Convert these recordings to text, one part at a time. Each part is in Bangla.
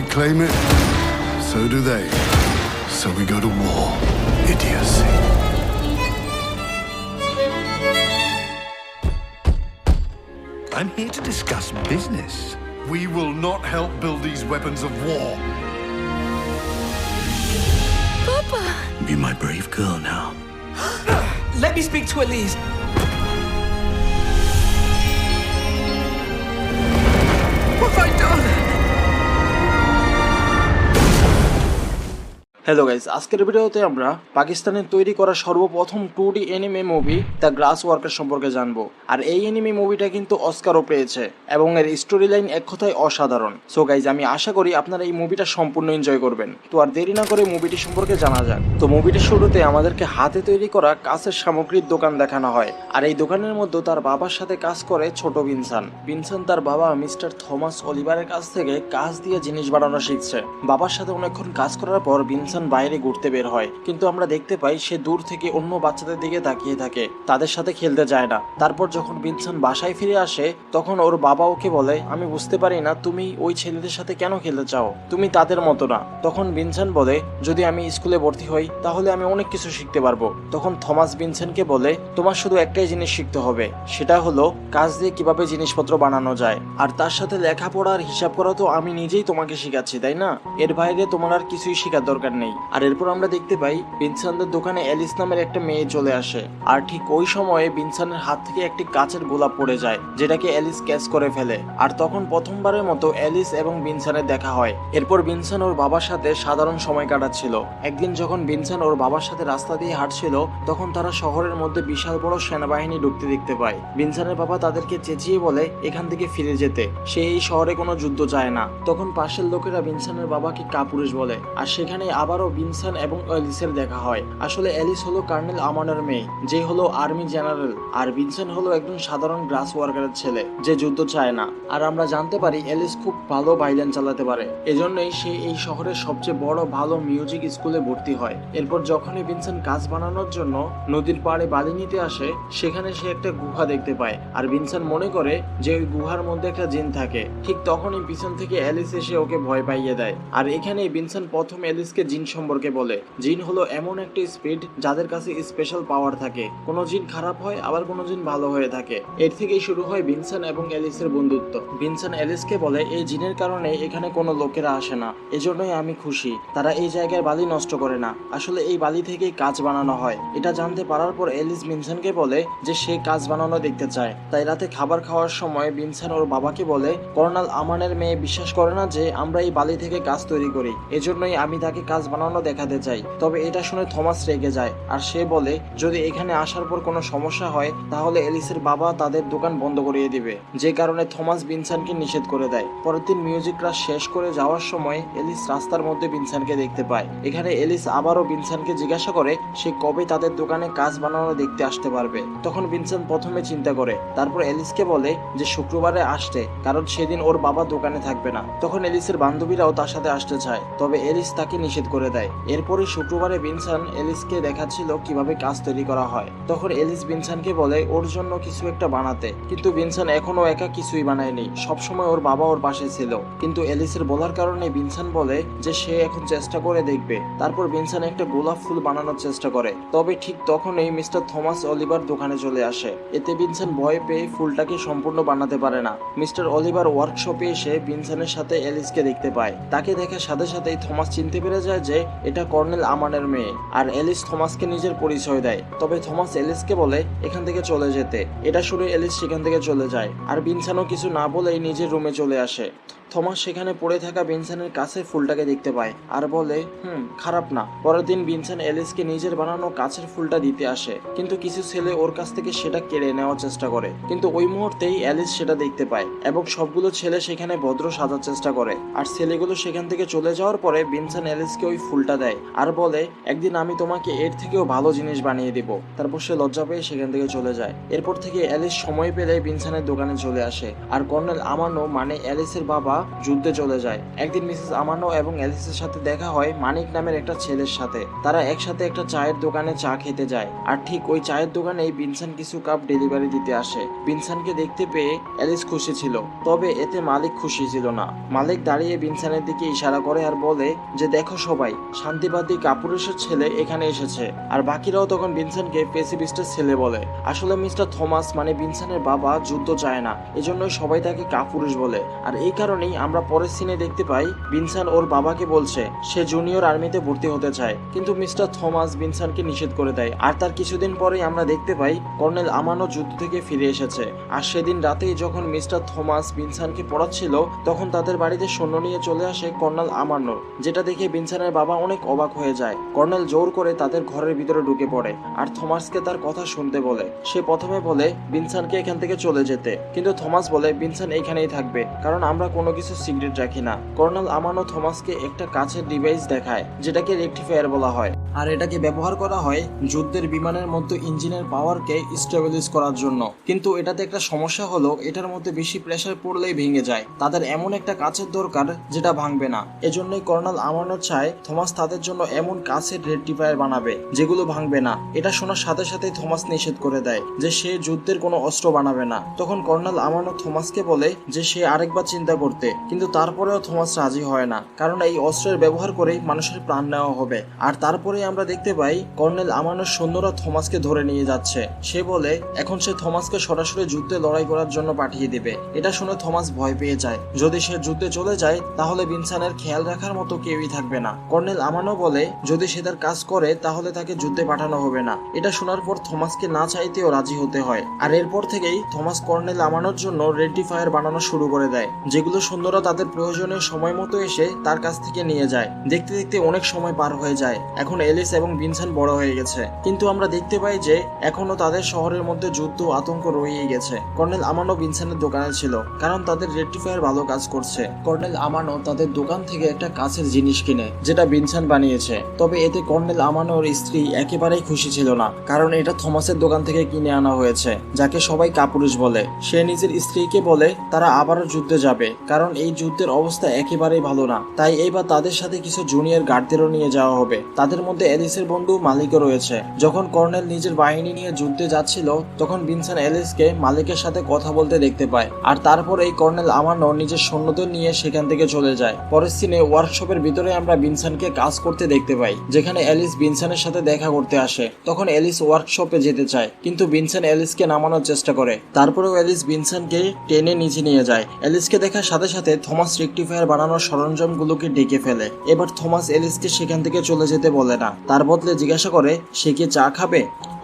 We claim it, so do they. So we go to war. Idiocy. I'm here to discuss business. We will not help build these weapons of war. Papa! Be my brave girl now. Let me speak to Elise. Hello guys আজকের ভিডিওতে আমরা পাকিস্তানের তৈরি করা সর্বপ্রথম two D anime movie the glass worker সম্পর্কে জানব। আর এই এনিমে মুভিটা কিন্তু অস্কারও পেয়েছে এবং এর স্টোরি লাইন এক কথায় অসাধারণ। সো গাইজ আমি আশা করি আপনারা এই মুভিটা সম্পূর্ণ এনজয় করবেন। তো আর দেরি না করে মুভিটি সম্পর্কে জানা যাক। তো মুভিটির শুরুতে আমাদেরকে হাতে তৈরি করা কাছের সামগ্রীর দোকান দেখানো হয়। আর এই দোকানের মধ্যে তার বাবার সাথে কাজ করে ছোট বিনসান বিনসান তার বাবা মিস্টার থমাস অলিভারের কাছ থেকে কাজ দিয়ে জিনিস বানানো শিখছে। বাবার সাথে অনেকক্ষণ কাজ করার পর বিনসান বাইরে ঘুরতে বের হয়। কিন্তু আমরা দেখতে পাই সে দূর থেকে অন্য বাচ্চাদের দিকে তাকিয়ে থাকে। তাদের সাথে খেলতে যায় না। তারপর যখন বিনসান বাসায় ফিরে আসে, তখন ওর বাবা ওকে বলে, আমি বুঝতে পারি না, তুমি ওই ছেলেদের সাথে কেন খেলতে চাও? তুমি তাদের মতো না। তখন বিনসান বলে, যদি আমি স্কুলে ভর্তি হই, তাহলে আমি অনেক কিছু শিখতে পারব। তখন থমাস বিনসেনকে বলে, তোমার শুধু একটাই জিনিস শিখতে হবে। সেটা হলো কাজ দিয়ে কীভাবে জিনিসপত্র বানানো যায়। আর তার সাথে লেখাপড়া আর হিসাব করা তো আমি নিজেই তোমাকে শিখাচ্ছি, তাই না? এর বাইরে তোমার আর কিছুই শেখার দরকার নেই আর এরপর আমরা দেখতে পাই, বিনসানদের দোকানে অ্যালিস নামের একটা মেয়ে চলে আসে। আর ঠিক ওই সময়ে বিনসানের হাত থেকে একটি কাচের গোলাপ পড়ে যায়, যেটাকে অ্যালিস ক্যাচ করে ফেলে। আর তখন প্রথমবারের মতো অ্যালিস এবং বিনসানের দেখা হয়। এরপর বিনসান ওর বাবার সাথে সাধারণ সময় কাটাচ্ছিল। একদিন যখন বিনসান ওর বাবার সাথে রাস্তা দিয়ে হাঁটছিল, তখন তারা শহরের মধ্যে বিশাল বড় সেনাবাহিনী ঢুকতে দেখতে পায়। বিনসানের বাবা তাদেরকে চেঁচিয়ে বলে, এখান থেকে ফিরে যেতে। সে এই শহরে কোনো যুদ্ধ চায় না। তখন পাশের লোকেরা বিনসানের বাবাকে কাপুরুষ বলে। আর সেখানে আবারও বিনসান এবং অ্যালিসের দেখা হয়। আসলে অ্যালিস হলো কার্নেল আমানের মেয়ে, যে হলো আর্মি জেনারেল, আর বিনসান হলো একজন সাধারণ গ্রাস ওয়ার্কারের ছেলে, যে যুদ্ধ চায় না। আর আমরা জানতে পারি অ্যালিস খুব ভালো ভাইলেন চালাতে পারে, এজন্যই সে এই শহরের সবচেয়ে বড় ভালো মিউজিক স্কুলে ভর্তি হয়। এরপর যখনই ভিনসেন্ট কাজ বানানোর জন্য নদীর পাড়ে বালি নিতে আসে, সেখানে সে একটা গুহা দেখতে পায়। আর ভিনসেন্ট মনে করে যে ওই গুহার মধ্যে একটা জিন থাকে, ঠিক তখনই পিছন থেকে অ্যালিস এসে ওকে ভয় পাইয়ে দেয়। আর এখানেই ভিনসেন্ট প্রথম অ্যালিসকে জিন সম্পর্কে বলে। জিন হলো এমন একটা স্পিড যাদের কাছে স্পেশাল পাওয়ার থাকে। কোনো জিন খারাপ হয়, আবার কোনো জিন ভালো হয়ে থাকে। এর থেকেই শুরু হয় ভিনসেন্ট এবং অ্যালিসের বন্ধুত্ব। ভিনসেন্ট অ্যালিসকে বলে, এই জিনের কারণে এখানে কোনো লোকেরা আসে না। এজন্যই আমি খুশি। তারা এই জায়গায় বালি নষ্ট করে না। আসলে এই বালি থেকেই কাজ বানানো হয়। এটা জানতে পারার পর এলিস ভিনসেন্টকে বলে যে সে কাজ বানানো দেখতে চায়। তাই রাতে খাবার খাওয়ার সময় ভিনসেন্ট ওর বাবাকে বলে, কর্নাল আমানের মেয়ে বিশ্বাস করে না যে আমরা এই বালি থেকে কাজ তৈরি করি। এজন্যই আমি তাকে কাজ বানানো দেখাতে চাই। তবে এটা শুনে থমাস রেগে যায়, আর সে বলে, যদি এখানে আসার পর কোনো সমস্যা হয়, তাহলে এলিসের বাবা তাদের দোকান বন্ধ করিয়ে দিবে। যে কারণে থমাস বিনসানকে নিষেধ করে দেয়। পরের দিন মিউজিক ক্লাস শেষ করে যাওয়ার সময় এলিস রাস্তার মধ্যে বিনসানকে দেখতে পায়। এখানে এলিস আবারও বিনসানকে জিজ্ঞাসা করে, সে কবে তাদের দোকানে কাজ বানানো দেখতে আসতে পারবে? তখন বিনসান প্রথমে চিন্তা করে, তারপর এলিসকে বলে যে শুক্রবারে আসতে, কারণ সেদিন ওর বাবা দোকানে থাকবে না। তখন এলিসের বান্ধবীরাও তার সাথে আসতে চায়, তবে এলিস তাকে নিষেধ করে দেয়। এরপরে শুক্রবারে বিনসান এলিসকে দেখাচ্ছিল কীভাবে কাজ তৈরি করা হয়। তখন এলিস বিনসানকে বলে, ওর জন্য কিছু একটা বানাতে। কিন্তু বিনসান এখনও একা কিছুই বানায়নি। সবসময় ওর বাবা ওর পাশে ছিল। কিন্তু এলিসের বলার কারণে বিনসান বলে যে, সে এখন চেষ্টা করে দেখবে। তারপর বিনসান একটা গোলাপ ফুল বানানোর চেষ্টা করে। তবে ঠিক তখনই মিস্টার থমাস অলিভার দোকানে চলে আসে। এতে বিনসান ভয় পেয়ে ফুলটাকে সম্পূর্ণ বানাতে পারে না। মিস্টার অলিভার ওয়ার্কশপে এসে বিনসানের সাথে এলিসকে দেখতে পায়। তাকে দেখার সাথে সাথেই থমাস চিনতে পেরে যায় যে এটা কর্নেল আমানের মেয়ে। আর এলিস থমাসকে নিজের পরিচয় দেয়। তবে থমাস এলিসকে বলে, এখান থেকে চলে যেতে। এটা শুনে এলিস সেখান থেকে চলে যায়। আর বিনসানও কিছু না বলেই নিজের রুমে চলে আসে। থমাস সেখানে পড়ে থাকা বিনসানের কাছে ফুলটাকে দেখতে পায় আর বলে, হুম, খারাপ না। পরের দিন বিনসান এলিসকে নিজের বানানো কাছের ফুলটা দিতে আসে। কিন্তু কিছু ছেলে ওর কাছ থেকে সেটা কেড়ে নেওয়ার চেষ্টা করে। কিন্তু ওই মুহূর্তেই অ্যালিস সেটা দেখতে পায় এবং সবগুলো ছেলে সেখানে ভদ্র সাজার চেষ্টা করে। আর ছেলেগুলো সেখান থেকে চলে যাওয়ার পরে বিনসান এলিসকে ওই ফুলটা দেয় আর বলে, একদিন আমি তোমাকে এর থেকেও ভালো জিনিস বানিয়ে দিব। তারপর সে লজ্জা পেয়ে সেখান থেকে চলে যায়। এরপর থেকে অ্যালিস সময় পেলে বিনসানের দোকানে চলে আসে। আর কর্নেল আমানো মানে অ্যালিসের বাবা যুদ্ধে চলে যায়। একদিন মিসেস আমানো এবং অ্যালিসের সাথে দেখা হয় মানিক নামের একটা ছেলের সাথে। তারা একসাথে একটা চায়ের দোকানে চা খেতে যায়। আর ঠিক ওই চায়ের দোকানেই বিনসান কিছু কাপ ডেলিভারি দিতে আসে। বিনসানকে দেখতে পেয়ে অ্যালিস খুশি ছিল। তবে এতে মালিক খুশি ছিল না। মালিক দাঁড়িয়ে বিনসানের দিকে ইশারা করে আর বলে যে, দেখো সবাই, শান্তিবাদী কাপুরুষের ছেলে এখানে এসেছে। আর বাকিরাও তখন বিনসানকে পেসিবিস্টের ছেলে বলে। আসলে মিস্টার থমাস মানে বিনসানের বাবা যুদ্ধ চায় না। এজন্যই সবাই তাকে কাপুরুষ বলে। আর এই কারণেই আমরা পরের সিনে দেখতে পাই বিনসান ওর বাবাকে বলছে, সে জুনিয়র আর্মিতে ভর্তি হতে চায়। কিন্তু মিস্টার থমাস বিনসানকে নিষেধ করে দেয়। আর তার কিছুদিন পরেই আমরা দেখতে পাই কর্নেল আমানো যুদ্ধ থেকে ফিরে এসেছে। আর সেদিন রাতেই যখন মিস্টার থমাস বিনসানকে পড়াচ্ছিল, তখন তাদের বাড়িতে সৈন্য নিয়ে চলে আসে কর্নেল আমানোর যেটা দেখে বিনসানের বাবা অনেক অবাক হয়ে যায়। কর্নেল জোর করে তাদের ঘরের ভিতরে ঢুকে পড়ে আর থমাসকে তার কথা শুনতে বলে। সে প্রথমে বলে, বিনসানকে এখান থেকে চলে যেতে। কিন্তু থমাস বলে, বিনসান এখানেই থাকবে। কারণ আমরা কোনো কিছু সিক্রেট রাখি না। কর্নেল আমানো থমাসকে একটা কাছের ডিভাইস দেখায়, যেটাকে রেকটিফায়ার বলা হয়। আর এটাকে ব্যবহার করা হয় যুদ্ধের বিমানের মধ্যে ইঞ্জিনের পাওয়ারকে স্টেবিলাইজ করার জন্য। কিন্তু এটাতে একটা সমস্যা হলো, এটার মধ্যে বেশি প্রেসার পড়লেই ভেঙে যায়। তাদের এমন একটা কাছের দরকার, যেটা ভাঙবে না। এজন্যই কর্নেল আমানো চায় থমাস তাদের জন্য এমন কাছের রেকটিফায়ার বানাবে, যেগুলো ভাঙবে না। এটা শোনার সাথে সাথে থমাস নিষেধ করে দেয় যে সে যুদ্ধের কোনো অস্ত্র বানাবে না। তখন কর্নেল আমানো থমাসকে বলে যে সে আরেকবার চিন্তা করতে কিন্তু তারপরেও থমাস রাজি হয় না, কারণ এই অস্ত্রের ব্যবহার করেই মানুষের প্রাণ নেওয়া হবে। আর তারপরে আমরা দেখতে পাই, কর্নেল আমানোর সৈন্যরা থমাসকে ধরে নিয়ে যাচ্ছে। সে বলে, এখন সে থমাসকে সরাসরি যুদ্ধে লড়াই করার জন্য পাঠিয়ে দেবে। এটা শুনে থমাস ভয় পেয়ে যায়। যদি সে যুদ্ধে চলে যায়, তাহলে বিনসানের খেয়াল রাখার মতো কেউই থাকবে না। কর্নেল আমানো বলে, যদি সে তার কাজ করে, তাহলে তাকে যুদ্ধে পাঠানো হবে না। এটা শোনার পর থমাসকে না চাইতেও রাজি হতে হয়। আর এরপর থেকেই থমাস কর্নেল আমানোর জন্য রেডি-ফায়ার বানানো শুরু করে দেয়, যেগুলো সৈন্যরা তাদের প্রয়োজনীয় সময় মতো এসে তার কাছ থেকে নিয়ে যায়। দেখতে দেখতে অনেক সময় পার হয়ে যায়। এখন এলিস এবং বিনসান বড় হয়ে গেছে। কিন্তু আমরা দেখতে পাই যে এখনও তাদের শহরের মধ্যে যুদ্ধ আতঙ্ক রয়েই গেছে। কর্নেল আমানো বিনসানের দোকানে ছিল, কারণ তাদের রেক্টিফায়ার ভালো কাজ করছে। কর্নেল আমানো তাদের দোকান থেকে একটা কাছের জিনিস কিনে, যেটা বিনসান বানিয়েছে। তবে এতে কর্নেল আমানোর স্ত্রী একেবারেই খুশি ছিল না, কারণ এটা থমাসের দোকান থেকে কিনে আনা হয়েছে, যাকে সবাই কাপুরুষ বলে। সে নিজের স্ত্রীকে বলে, তারা আবারও যুদ্ধে যাবে, কারণ এই যুদ্ধের অবস্থা একেবারেই ভালো না। তাই এইবার তাদের সাথে কিছু জুনিয়র গার্ডদেরও নিয়ে যাওয়া হবে। তাদের মধ্যে এলিসের বন্ধু মালিকও রয়েছে। যখন কর্নেল নিজের বাহিনী নিয়ে যুদ্ধে যাচ্ছিল, তখন বিনসান এলিসকে মালিকের সাথে কথা বলতে দেখতে পায়। আর তারপর এই কর্নেল আমানো নিজের সৈন্যদের নিয়ে সেখান থেকে চলে যায়। পরের সিনে ওয়ার্কশপের ভিতরে আমরা বিনসানকে কাজ করতে দেখতে পাই, যেখানে এলিস বিনসানের সাথে দেখা করতে আসে। তখন এলিস ওয়ার্কশপে যেতে চায়, কিন্তু বিনসান এলিসকে নামানোর চেষ্টা করে। তারপরেও এলিস বিনসানকে টেনে নিচে নিয়ে যায়। এলিসকে দেখার সাথে সাথে থমাস রেকটিফায়ার বানানোর সরঞ্জামগুলোকে ডেকে ফেলে। এবার থমাস এলিসকে সেখান থেকে চলে যেতে বলে না। তার বদলে জিজ্ঞাসা করে, সে কি চা খাবে?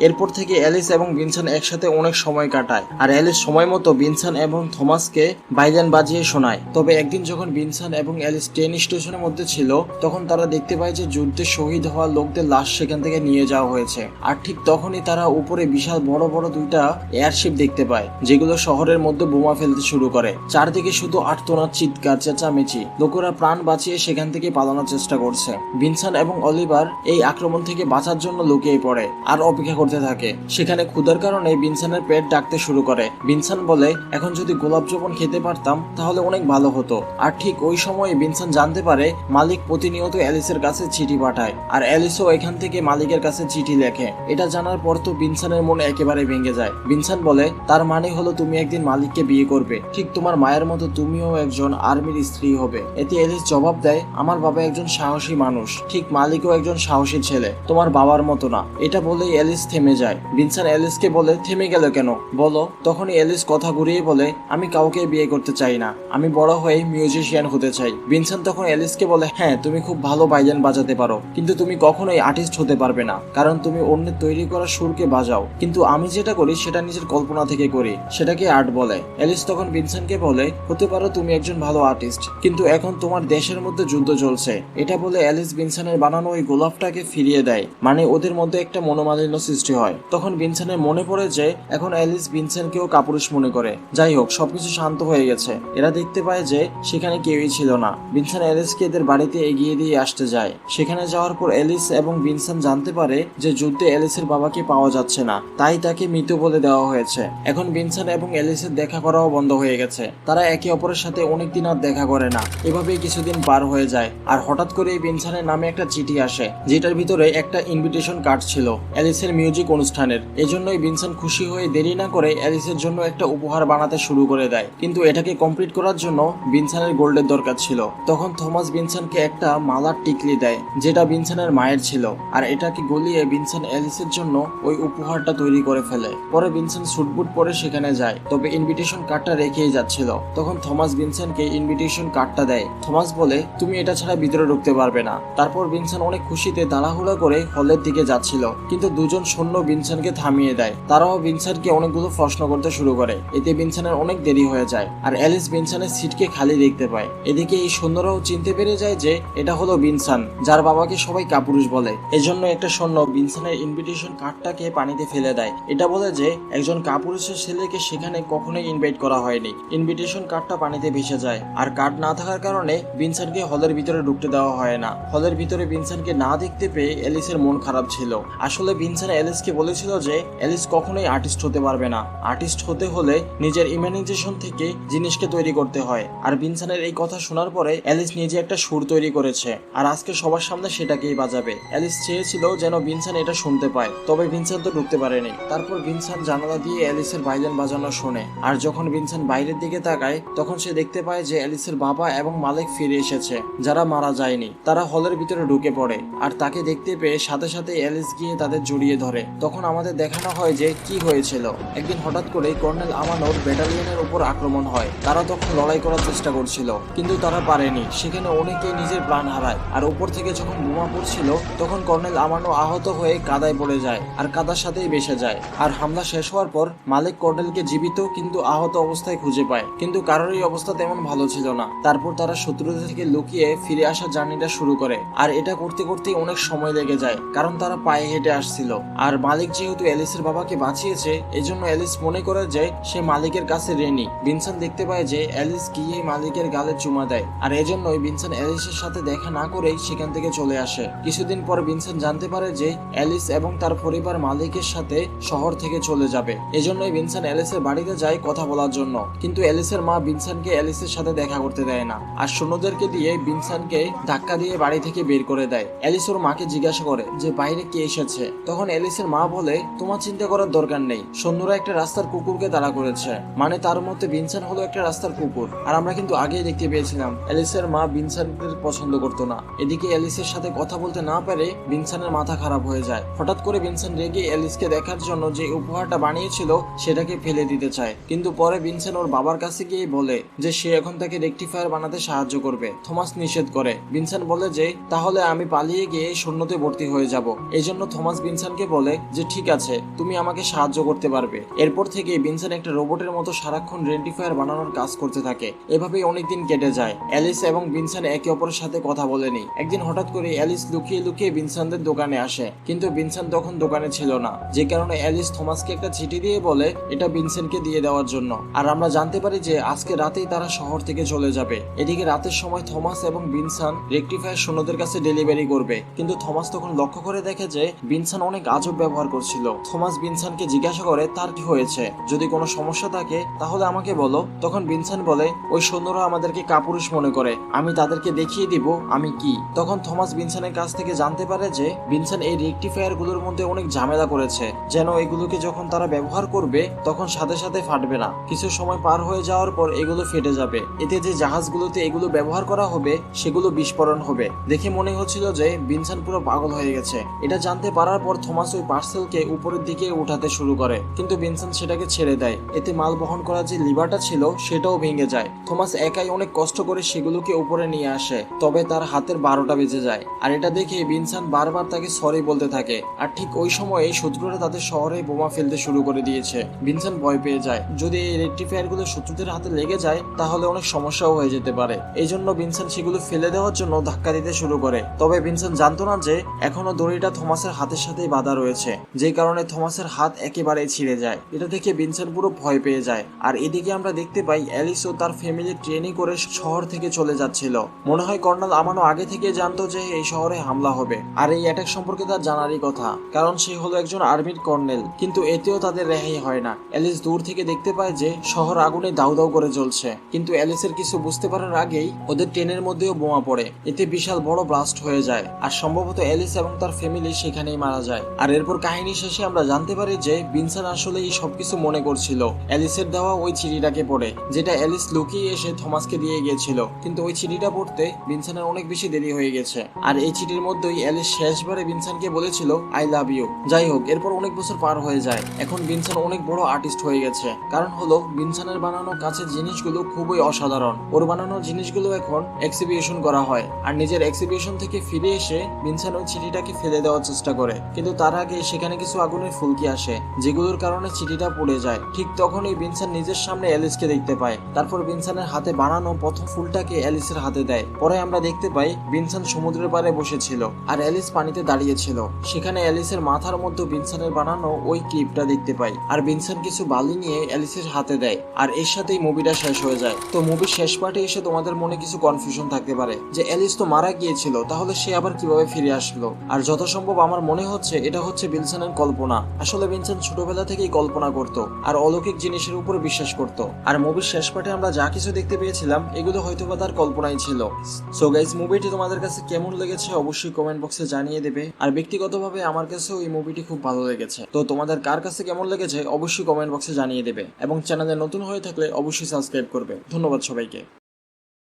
এরপর থেকে অ্যালিস এবং বিনসান একসাথে অনেক সময় কাটায়। আর অ্যালিস সময় মতো বিনসান এবং থমাসকে বাইলেন বাজিয়ে শোনায়। তবে একদিন যখন বিনসান এবং অ্যালিস ট্রেন স্টেশনের মধ্যে ছিল, তখন তারা দেখতে পায় যে যুদ্ধে শহীদ হওয়া লোকদের লাশ সেখান থেকে নিয়ে যাওয়া হয়েছে। আর ঠিক তখনই তারা উপরে বিশাল বড় বড় দুইটা এয়ারশিপ দেখতে পায়, যেগুলো শহরের মধ্যে বোমা ফেলতে শুরু করে। চারদিকে শুধু আটতোনার চিৎকার চেঁচামেচি লোকেরা প্রাণ বাঁচিয়ে সেখান থেকে পালানোর চেষ্টা করছে। বিনসান এবং অলিভার এই আক্রমণ থেকে বাঁচার জন্য লুকিয়ে পড়ে আর অপেক্ষা করতে থাকে। সেখানে ক্ষুধার কারণে বিনসানের পেট ডাকতে শুরু করে। বিনসান বলে, এখন যদি গোলাপ জবন খেতে পারতাম, তাহলে অনেক ভালো হতো। আর ঠিক ওই সময় বিনসান জানতে পারে, মালিক প্রতিনিয়ত অ্যালিসের কাছে চিঠি পাঠায় আর অ্যালিসও এখান থেকে মালিকের কাছে চিঠি লেখে। এটা জানার পর তো বিনসানের মন একেবারে ভেঙে যায়। বিনসান বলে, তার মানে হলো তুমি একদিন মালিককে বিয়ে করবে। ঠিক তোমার মায়ের মতো তুমিও একজন আর্মির স্ত্রী হবে। এতে এলিস জবাব দেয়, আমার বাবা একজন সাহসী মানুষ। ঠিক মালিকও একজন সাহসী ছেলে। তোমার বাবার মতো না। এটা বলেই এলিস থেমে যায়। বিনসান এলিসকে বলে, থেমে গেল কেন? বলো। তখনই এলিস কথা ঘুরিয়ে বলে, আমি কাউকে বিয়ে করতে চাই না। আমি বড় হয়ে মিউজিশিয়ান হতে চাই। বিনসান তখন এলিসকে বলে হ্যাঁ তুমি খুব ভালো বাইজান বাজাতে পারো। কিন্তু তুমি কখনোই আর্টিস্ট হতে পারবে না। কারণ তুমি অন্যের তৈরি করা সুরকে বাজাও। কিন্তু আমি যেটা করি, সেটা নিজের কল্পনা থেকে করি। সেটাকে আর্ট বলে। এলিস তখন বিনসানকে বলে, হতে পারো তুমি একজন ভালো আর্টিস্ট কিন্তু এখন তোমার দেশের মধ্যে যুদ্ধ চলছে। এটা বলে অ্যালিস বিনসানের বানানো ওই গোলাপটাকে ফিরিয়ে দেয় মানে ওদের মধ্যে একটা মনোমালিন্য সৃষ্টি হয়। তখন বিনসানের মনে পড়ে যে, এখন অ্যালিস বিনসানকেও কাপুরুষ মনে করে। যাই হোক, সবকিছু শান্ত হয়ে গেছে। এরা দেখতে পায় যে, সেখানে কেউই ছিল না। বিনসান অ্যালিসকে এদের বাড়িতে এগিয়ে দিয়ে আসতে যায়। সেখানে যাওয়ার পর অ্যালিস এবং বিনসান জানতে পারে যে, যুদ্ধে অ্যালিসের বাবাকে পাওয়া যাচ্ছে না। তাই তাকে মৃত বলে দেওয়া হয়েছে। এখন বিনসান এবং অ্যালিসের দেখা করাও বন্ধ হয়ে গেছে। তারা একে অপরের সাথে অনেকদিন আর দেখা করে না। এভাবেই কিছুদিন পার হয়ে যায়। আর হঠাৎ করে বিনসানের নামে একটা চিঠি আসে, যেটার ভিতরে একটা ইনভিটেশন কার্ড ছিল, অ্যালিসের মিউজিক অনুষ্ঠানের। এজন্যই বিনসান খুশি হয়ে দেরি না করে অ্যালিসের জন্য একটা উপহার বানাতে শুরু করে দেয়। কিন্তু এটাকে কমপ্লিট করার জন্য বিনসানের গোল্ডের দরকার ছিল। তখন থমাস বিনসানকে একটা মালার টিকলি দেয়, যেটা বিনসানের মায়ের ছিল। আর এটাকে গলিয়ে বিনসান অ্যালিসের জন্য ওই উপহারটা তৈরি করে ফেলে। পরে বিনসান সুটবুট পরে সেখানে যায়, তবে ইনভিটেশন কার্ডটা রেখেই যাচ্ছিল। তখন থমাস বিনসানকে ইনভিটেশন কার্ডটা দেয়। থমাস বলে, তুমি এটা ছাড়া ভিতরে ঢুকতে পারবে না। তারপর বিনসান অনেক খুশিতে তাড়াহুড়া করে হলের দিকে যাচ্ছিল। কিন্তু দুজন সৈন্য বিনসানকে থামিয়ে দেয়। তারাও বিনসানকে অনেকগুলো প্রশ্ন করতে শুরু করে। এতে বিনসানের অনেক দেরি হয়ে যায় আর অ্যালিস বিনসানের সিটকে খালি দেখতে পায়। এদিকে এই সৈন্যরাও চিনতে পেরে যায় যে এটা হলো বিনসান যার বাবাকে সবাই কাপুরুষ বলে। এজন্য একটা সৈন্য বিনসানের ইনভিটেশন কার্ডটাকে পানিতে ফেলে দেয়। এটা বলে যে, একজন কাপুরুষের ছেলেকে সেখানে কখনোই ইনভাইট করা হয়নি। ইনভিটেশন কার্ডটা পানিতে ভেসে যায়। আর কার্ড না থাকার কারণে বিনসানকে হলের ভিতরে ঢুকতে দেওয়া হয় না। হলের ভিতরে বিনসানকে না দেখতে পেয়ে এলিসের মন খারাপ ছিল। আসলে বিনসান এলিসকে বলেছিল যে, এলিস কখনোই আর্টিস্ট হতে পারবে না। আর্টিস্ট হতে হলে নিজের ইমাজিনেশন থেকে জিনিসকে তৈরি করতে হয়। আর বিনসানের এই কথা শোনার পরে এলিস নিজে একটা সুর তৈরি করেছে। আর আজকে সবার সামনে সেটাকেই বাজাবে। এলিস চেয়েছিল যেন বিনসান এটা শুনতে পায়। তবে বিনসান তো ঢুকতে পারেনি। তারপর বিনসান জানালা দিয়ে এলিসের ভাইলেন বাজানো শোনে। আর যখন বিনসান বাইরের দিকে তাকায়, তখন সে দেখতে পায় যে এলিসের বাবা এবং মালিক ফিরে এসেছে, যারা মারা যায়নি। তারা হলের ভিতরে ঢুকে পড়ে আর তাকে দেখতে পেয়ে সাথে সাথে এলিস গিয়ে তাদের জড়িয়ে ধরে। তখন আমাদের দেখানো হয় যে কি হয়েছিল। একদিন হঠাৎ করে কর্নেল আমানোর ব্যাটালিয়নের উপর আক্রমণ হয়। তারা তখন লড়াই করার চেষ্টা করছিল, কিন্তু তারা পারেনি। সেখানে অনেকেই নিজের প্রাণ হারায়। আর উপর থেকে যখন বোমা পড়ছিল, তখন কর্নেল আমানো আহত হয়ে কাদায় পড়ে যায় আর কাদার সাথেই বেসে যায়। আর হামলা শেষ হওয়ার পর মালিক কর্নেলকে জীবিত কিন্তু আহত অবস্থায় খুঁজে পায়। কিন্তু কারোরই অবস্থা তেমন ভালো ছিল না। তারপর তারা শত্রুদের থেকে লুকিয়ে ফিরে আসার জার্নিটা শুরু করে। আর এটা করতে করতে অনেক সময় লেগে যায়, কারণ তারা পায়ে হেঁটে আসছিল। আর মালিক যেহেতু এলিসের বাবাকে বাঁচিয়েছে, এজন্য এলিস মনে করে যে সে মালিকের কাছে রেনি বিনসান দেখতে পায় যে এলিস গিয়ে মালিকের গালে চুমা দেয়। আর এজন্যই বিনসান এলিসের সাথে দেখা না করেই সেখান থেকে চলে আসে। কিছুদিন পর বিনসান জানতে পারে যে এলিস এবং তার পরিবার মালিকের সাথে শহর থেকে চলে যাবে। এজন্যই বিনসান এলিসের বাড়িতে যায় কথা বলার জন্য। কিন্তু এলিসের মা বিনসানকে এলিসের সাথে দেখা করতে দেয় না। আর সৈন্যদেরকে দিয়ে বিনসানকে ধাক্কা দিয়ে বাড়ি থেকে বের করে দেয়। এলিস ওর মাকে জিজ্ঞাসা করে যে, বাইরে কে এসেছে? তখন এলিসের মা বলে, তোমার চিন্তা করার দরকার নেই। সৈন্যরা একটা রাস্তার কুকুরকে তাড়া করেছে। মানে তার মধ্যে বিনসান হলো একটা রাস্তার কুকুর। আর আমরা কিন্তু আগেই দেখতে পেয়েছিলাম এলিসের মা বিনসানকে পছন্দ করতো না। এদিকে অ্যালিসের সাথে কথা বলতে না পারে বিনসানের মাথা খারাপ হয়ে যায়। হঠাৎ করে বিনসান রেগে অ্যালিসকে দেখার জন্য যে উপহারটা বানিয়েছিল, সেটাকে ফেলে দিতে চায়। কিন্তু পরে বিনসান ওর বাবার কাছে গিয়ে বলে যে সে এখন তাকে রেকটিফায়ার বানাতে সাহায্য করবে, থমাস নিষেধ করে। বিনসান বলে যে, তাহলে আমি পালিয়ে গিয়ে সৈন্যতে ভর্তি হয়ে যাব। জন্য থমাস বিনসানকে বলে যে, ঠিক আছে, তুমি আমাকে সাহায্য করতে পারবে। এরপর থেকে বিনসান একটা রোবটের মতো সারাক্ষণ রেন্টিফায়ার বানানোর কাজ করতে থাকে। এভাবেই অনেকদিন কেটে যায়। অ্যালিস এবং বিনসান একে অপরের সাথে কথা বলেনি। একদিন হঠাৎ করে অ্যালিস লুকিয়ে লুকিয়ে বিনসানদের দোকানে আসে, কিন্তু বিনসান তখন দোকানে ছিল না। যে কারণে অ্যালিস থমাসকে একটা চিঠি দিয়ে বলে, এটা বিনসেনকে দিয়ে দেওয়ার জন্য। আর আমরা জানতে পারি যে, আজকে রাতেই তারা শহর থেকে চলে যাবে। এদিকে রাতের সময় থমাস এবং বিনসান রেকটিফায়ার সৈন্যদের কাছে ডেলিভারি করবে। কিন্তু থমাস তখন লক্ষ্য করে দেখে যে বিনসান অনেক আজব ব্যবহার করছিল। থমাস বিনসানকে জিজ্ঞাসা করে, তার কি হয়েছে? যদি কোনো সমস্যা থাকে, তাহলে আমাকে বলো। তখন বিনসান বলে, ওই সৈন্যরা আমাদেরকে কাপুরুষ মনে করে। আমি তাদেরকে দেখিয়ে দিব, আমি কি? তখন থমাস বিনসানের কাছ থেকে জানতে পারে যে বিনসান এই রেকটিফায়ারগুলোর মধ্যে অনেক ঝামেলা করেছে। যেন এগুলোকে যখন তারা ব্যবহার করবে, তখন সাথে সাথে ফাটবে না। কিছু সময় পার হয়ে যাওয়ার পর এগুলো ফেটে যাবে। এতে যে জাহাজগুলোতে এগুলো ব্যবহার করা হবে, সেগুলো বিস্ফোরণ হবে। দেখে মনে হচ্ছিল যে বিনসান পুরো পাগল হয়ে গেছে। এটা জানতে পারার পর থমাস ওই পার্সেলকে উপরের দিকে উঠাতে শুরু করে। কিন্তু বিনসান সেটাকে ছেড়ে দেয়। এতে মাল বহন করার যে লিভারটা ছিল, সেটাও ভেঙে যায়। থমাস একাই অনেক কষ্ট করে সেগুলোকে উপরে নিয়ে আসে। তবে তার হাতের বারোটা বেজে যায়। আর এটা দেখে বিনসান বারবার তাকে সরি বলতে থাকে। আর ঠিক ওই সময়ে শত্রুরা তাদের শহরে বোমা ফেলতে শুরু করে দিয়েছে। বিনসান ভয় পেয়ে যায়। যদি এই রেক্টিফায়ারগুলো শত্রুদের হাতে লেগে যায় তাহলে অনেক সমস্যাও হয়ে যেতে পারে। এই জন্য বিনসান সেগুলো ফেলে দেওয়ার জন্য ধাক্কা দিতে শুরু করে। তবে বিনসান জানতো না যে, এখনও দড়িটা থমাসের হাতের সাথেই বাঁধা রয়েছে যে কারণে থমাসের হাত একেবারেই ছিঁড়ে যায়। এটা দেখে বিনসান পুরো ভয় পেয়ে যায়। আর এদিকে আমরা দেখতে পাই অ্যালিস ও তার ফ্যামিলি ট্রেনে করে শহর থেকে চলে যাচ্ছিল। মনে হয় কর্নাল আমানো আগে থেকে জানতো যে এই শহরে হামলা হবে। আর এই অ্যাটাক সম্পর্কে তার জানারই কথা, কারণ সে হলো একজন আর্মির কর্নেল। কিন্তু এতেও তাদের রেহাই হয় না। অ্যালিস দূর থেকে দেখতে পায় যে, শহর আগুনে দাউ দাউ করে জ্বলছে। কিন্তু অ্যালিসের কিছু বুঝতে পারার আগেই ওদের ট্রেনের মধ্যেও বোমা পড়ে। এতে বিশাল বড় ব্লাস্ট হয়ে যায়। আর সম্ভবত অ্যালিস এবং তার ফ্যামিলি সেখানেই মারা যায়। আর এরপর কাহিনী শেষে আমরা জানতে পারি যে বিনসান আসলে এই সবকিছু মনে করছিল। অ্যালিসের দেওয়া ওই চিঠিটাকে পড়ে, যেটা অ্যালিস লুকিয়ে এসে থমাসকে দিয়ে গিয়েছিল। কিন্তু ওই চিঠিটা পড়তে বিনসানের অনেক বেশি দেরি হয়ে গেছে। আর এই চিঠির মধ্যেই অ্যালিস শেষবারে বিনসানকে বলেছিল আই লাভ ইউ যাই হোক, এরপর অনেক বছর পার হয়ে যায়। এখন বিনসান অনেক বড় আর্টিস্ট হয়ে গেছে। কারণ হলো, বিনসানের বানানো কাছের জিনিসগুলো খুবই অসাধারণ। ওর বানানো জিনিসগুলো এখন এক্সিবিশন করা হয়। আর নিজের এক্সিবিশন থেকে ফিরে এসে বিনসান ওই চিঠিটাকে ফেলে দেওয়ার চেষ্টা করে। কিন্তু তার আগে সেখানে কিছু আগুনের ফুলকি আসে, যেগুলোর কারণে চিঠিটা পড়ে যায়। ঠিক তখনই বিনসান নিজের সামনে অ্যালিসকে দেখতে পায়। তারপর বিনসানের হাতে বানানো প্রথম ফুলটাকে অ্যালিসের হাতে দেয়। পরে আমরা দেখতে পাই বিনসান সমুদ্রের পাড়ে বসেছিল আর অ্যালিস পানিতে দাঁড়িয়েছিল। সেখানে অ্যালিসের মাথার মধ্যে বিনসানের বানানো ওই ক্লিপটা দেখতে পাই। আর বিনসান কিছু বালি নিয়ে অ্যালিসের হাতে দেয়। আর এর সাথেই মুভিটা শেষ হয়ে যায়। তো মুভির শেষ পার্টে এসে তোমাদের মনে কিছু কনফিউশন থাকতে পারে যে অ্যালিস তো মারা গিয়েছিল, তাহলে সে আবার কীভাবে ফিরে আসলো? আর যত সম্ভব আমার মনে হচ্ছে এটা হচ্ছে বিনসানের কল্পনা। আসলে বিনসান ছোটবেলা থেকেই কল্পনা করত, আর অলৌকিক জিনিসের উপর বিশ্বাস করত। আর মুভির শেষ পার্টে আমরা যা কিছু দেখতে পেয়েছিলাম, এগুলো হয়তো বা তার কল্পনাই ছিল। সো গাইজ মুভিটি তোমাদের কাছে কেমন লেগেছে অবশ্যই কমেন্ট বক্সে জানিয়ে দেবে। আর ব্যক্তিগতভাবে আমার কাছেও এই মুভিটি খুব ভালো লেগেছে। তো তোমাদের কার কাছে কেমন লেগেছে অবশ্যই কমেন্ট বক্সে জানিয়ে দেবে। এবং চ্যানেলে নতুন হয়ে থাকলে অবশ্যই সাবস্ক্রাইব করবে। ধন্যবাদ সবাইকে।